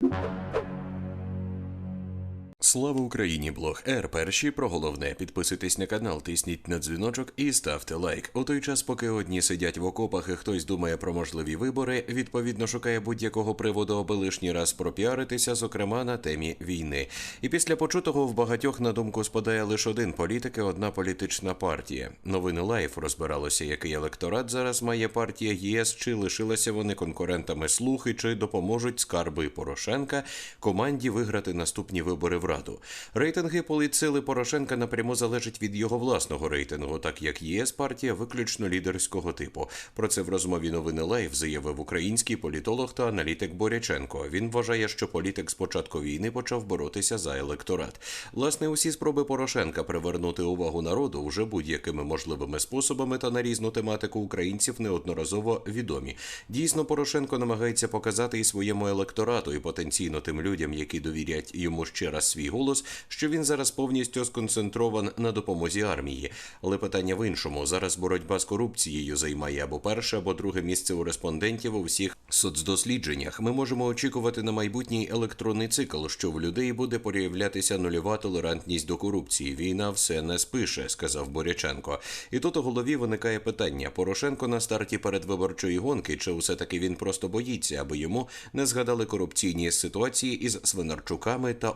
you Слава Україні! Блог Р. Перші про головне. Підписуйтесь на канал, тисніть на дзвіночок і ставте лайк. У той час, поки одні сидять в окопах і хтось думає про можливі вибори, відповідно шукає будь-якого приводу, аби лишній раз пропіаритися, зокрема на темі війни. І після почутого в багатьох на думку спадає лише один політик і одна політична партія. Новини Лайф розбиралося, який електорат зараз має партія ЄС, чи лишилися вони конкурентами слухи, чи допоможуть скарби Порошенка команді виграти наступні вибори в Раду. Рейтинги політсили Порошенка напряму залежать від його власного рейтингу, так як ЄС партія виключно лідерського типу. Про це в розмові новини Лайф заявив український політолог та аналітик Боряченко. Він вважає, що політик з початку війни почав боротися за електорат. Власне, усі спроби Порошенка привернути увагу народу вже будь-якими можливими способами та на різну тематику українців неодноразово відомі. Дійсно, Порошенко намагається показати і своєму електорату, і потенційно тим людям, які довірять йому ще раз свій голос, що він зараз повністю сконцентрован на допомозі армії. Але питання в іншому зараз боротьба з корупцією займає або перше, або друге місце у респондентів у всіх соцдослідженнях. Ми можемо очікувати на майбутній електронний цикл, що в людей буде проявлятися нульова толерантність до корупції. Війна все не спише, сказав Боряченко. І тут у голові виникає питання: Порошенко на старті передвиборчої гонки, чи все таки він просто боїться, аби йому не згадали корупційні ситуації із Свинарчуками та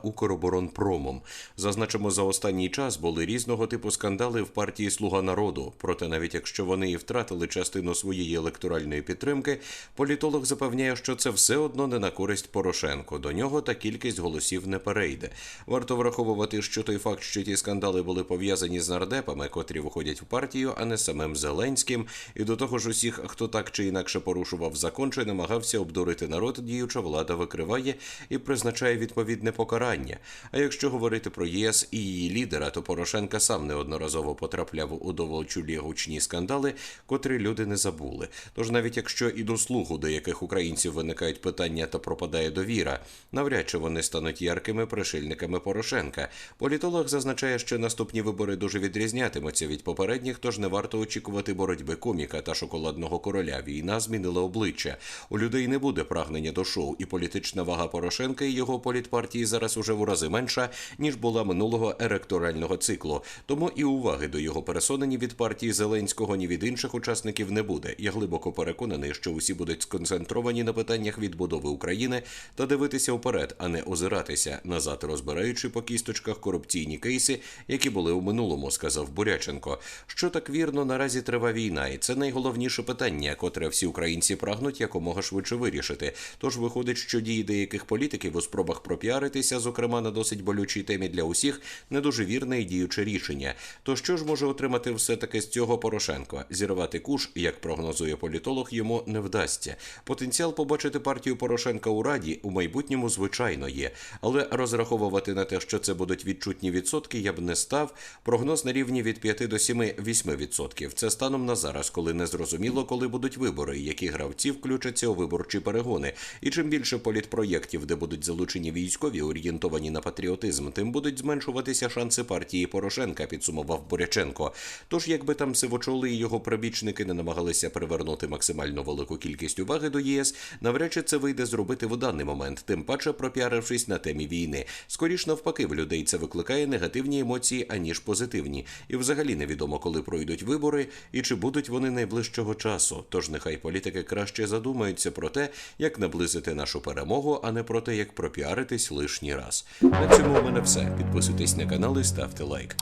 Укроборонпромом. Зазначимо, за останній час були різного типу скандали в партії Слуга народу. Проте, навіть якщо вони і втратили частину своєї електоральної підтримки, політолог запевняє, що це все одно не на користь Порошенко. До нього та кількість голосів не перейде. Варто враховувати, що той факт, що ті скандали були пов'язані з нардепами, котрі виходять в партію, а не самим Зеленським, і до того ж усіх, хто так чи інакше порушував закон, чи намагався обдурити народ, діюча влада викриває і призначає відповідне покарання. А якщо говорити про ЄС і її лідера, то Порошенка сам неодноразово потрапляв у доволчулі гучні скандали, котрі люди не забули. Тож навіть якщо і до слуху деяких українців виникають питання та пропадає довіра, навряд чи вони стануть яркими пришильниками Порошенка. Політолог зазначає, що наступні вибори дуже відрізнятимуться від попередніх, тож не варто очікувати боротьби коміка та шоколадного короля. Війна змінила обличчя. У людей не буде прагнення до шоу, і політична вага Порошенка і його політпартії зараз уже в рази менша ніж була минулого електорального циклу. Тому і уваги до його пересони ні від партії Зеленського, ні від інших учасників не буде. Я глибоко переконаний, що усі будуть сконцентровані на питаннях відбудови України та дивитися вперед, а не озиратися назад, розбираючи по кісточках корупційні кейси, які були у минулому, сказав Буряченко. Що так вірно наразі трива війна, і це найголовніше питання, котре всі українці прагнуть якомога швидше вирішити. Тож виходить, що дії деяких політиків у спробах пропіаритися, зокрема на досить болючій темі для усіх, не дуже вірне і діюче рішення. То що ж може отримати все таки з цього Порошенко? Зірвати куш, як прогнозує політолог, йому не вдасться. Потенціал побачити партію Порошенка у раді у майбутньому звичайно є, але розраховувати на те, що це будуть відчутні відсотки, я б не став. Прогноз на рівні від 5 до 7-8 відсотків. Це станом на зараз, коли не зрозуміло, коли будуть вибори, які гравці включаться у виборчі перегони. І чим більше політпроєктів, де будуть залучені військові, орієнтовані на патріотизм, тим будуть зменшуватися шанси партії Порошенка, підсумував Боряченко. Тож, якби там сивочоли і його прибічники не намагалися привернути максимально велику кількість уваги до ЄС, навряд чи це вийде зробити в даний момент, тим паче пропіарившись на темі війни. Скоріш навпаки, в людей це викликає негативні емоції, аніж позитивні. І взагалі невідомо, коли пройдуть вибори і чи будуть вони найближчого часу. Тож нехай політики краще задумаються про те, як наблизити нашу перемогу, а не про те, як пропіаритись лишній раз. На цьому у мене все. Підписуйтесь на канал і ставте лайк.